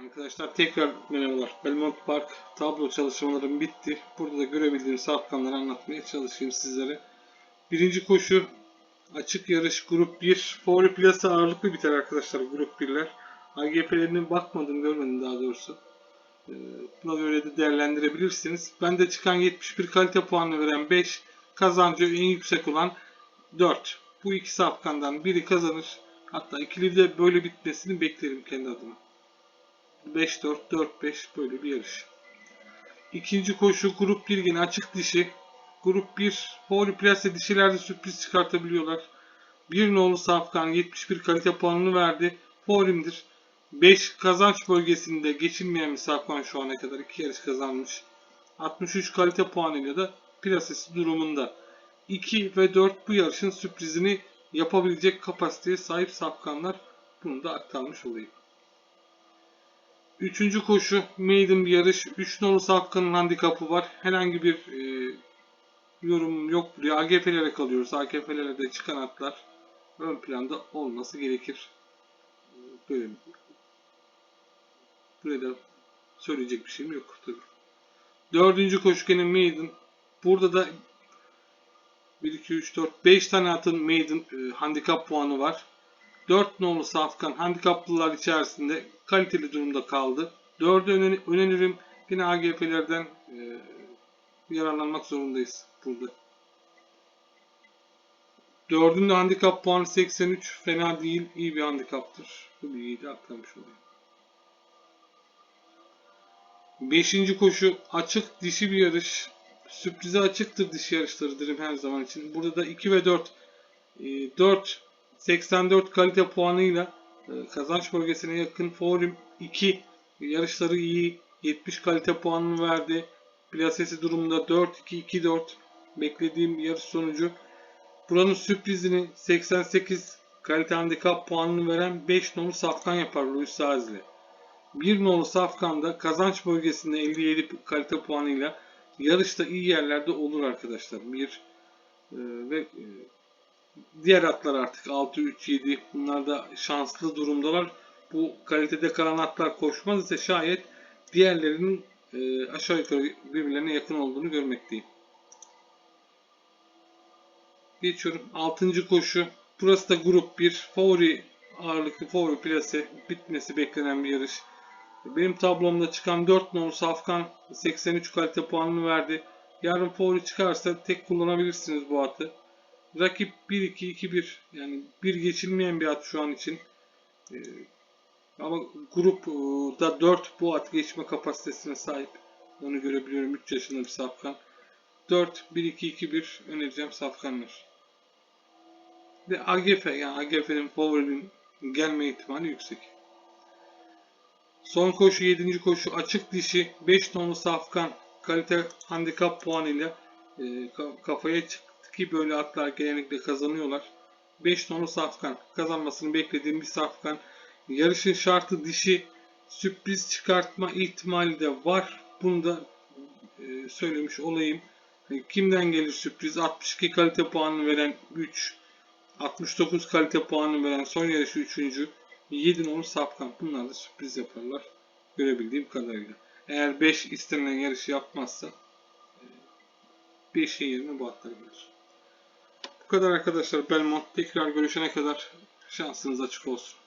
Arkadaşlar tekrar merhabalar. Belmont Park tablo çalışmalarım bitti. Burada da görebildiğim safkanları anlatmaya çalışayım sizlere. Birinci koşu açık yarış grup 1. Favori plasa ağırlıklı biter arkadaşlar grup 1'ler. AGP'lerine bakmadım görmedim daha doğrusu. Ee, Buna göre de değerlendirebilirsiniz. Ben de çıkan 71 kalite puanı veren 5. Kazancı en yüksek olan 4. Bu iki safkandan biri kazanır. Hatta ikili de böyle bitmesini beklerim kendi adıma. 5-4, 4-5 böyle bir yarış. İkinci koşu grup 1 yine açık dişi. Grup 1 favori plase dişilerde sürpriz çıkartabiliyorlar. Bir nolu Safkan 71 kalite puanını verdi. Favorimdir. 5 kazanç bölgesinde geçilmeyen bir Safkan şu ana kadar 2 yarış kazanmış. 63 kalite puanıyla da plasesi durumunda. 2 ve 4 bu yarışın sürprizini yapabilecek kapasiteye sahip Safkanlar. Bunu da aktarmış olayım. Üçüncü koşu maiden bir yarış. 3 nolu Safkan'ın handikapı var. Herhangi bir e, yorum yok buraya. AGF'lere kalıyoruz. AGF'lere de çıkan atlar ön planda olması gerekir. E, Böyle Buraya da söyleyecek bir şeyim yok tabii. Dördüncü koşu gene maiden. Burada da 1, 2, 3, 4, 5 tane atın maiden e, handikap puanı var. 4 nolu Safkan handikaplılar içerisinde kaliteli durumda kaldı. 4'ü öne- öneririm. Yine AGP'lerden e, yararlanmak zorundayız burada. 4'ün de handikap puanı 83. Fena değil. iyi bir handikaptır. Bu bilgiyi de aktarmış olayım. 5. koşu açık dişi bir yarış. Sürprize açıktır dişi yarışları derim her zaman için. Burada da 2 ve 4 e, 4 84 kalite puanıyla kazanç bölgesine yakın Forum 2 yarışları iyi 70 kalite puanını verdi. Plasesi durumda 4-2-2-4 beklediğim yarış sonucu. Buranın sürprizini 88 kalite handikap puanını veren 5 nolu Safkan yapar Luis Sazli. 1 nolu Safkan'da kazanç bölgesinde 57 kalite puanıyla yarışta iyi yerlerde olur arkadaşlar. Bir e, ve e, diğer atlar artık 6 3 7 bunlar da şanslı durumdalar. Bu kalitede kalan atlar koşmaz ise şayet diğerlerinin e, aşağı yukarı birbirlerine yakın olduğunu görmekteyim. Geçiyorum. 6. koşu. Burası da grup 1. Favori ağırlıklı favori plase bitmesi beklenen bir yarış. Benim tablomda çıkan 4 nolu Safkan 83 kalite puanını verdi. Yarın favori çıkarsa tek kullanabilirsiniz bu atı. Rakip 1-2-2-1 yani bir geçilmeyen bir at şu an için. Ee, ama grupta 4 bu at geçme kapasitesine sahip. Onu görebiliyorum 3 yaşında bir Safkan. 4 1-2-2-1 önereceğim Safkanlar. Ve AGF yani AGF'nin favorinin gelme ihtimali yüksek. Son koşu 7. koşu açık dişi 5 tonlu safkan kalite handikap puanıyla e, ka- kafaya çıktı ki böyle atlar genellikle kazanıyorlar. 5 tonlu safkan kazanmasını beklediğim bir safkan. Yarışın şartı dişi sürpriz çıkartma ihtimali de var. Bunu da e, söylemiş olayım. E, Kimden gelir sürpriz? 62 kalite puanı veren 3, 69 kalite puanı veren son yarışı 3. 7 nolu Safkan. Bunlar da sürpriz yaparlar. Görebildiğim kadarıyla. Eğer 5 istenilen yarışı yapmazsa 5'in yerine bu atlar gelir. Bu kadar arkadaşlar. Belmont tekrar görüşene kadar şansınız açık olsun.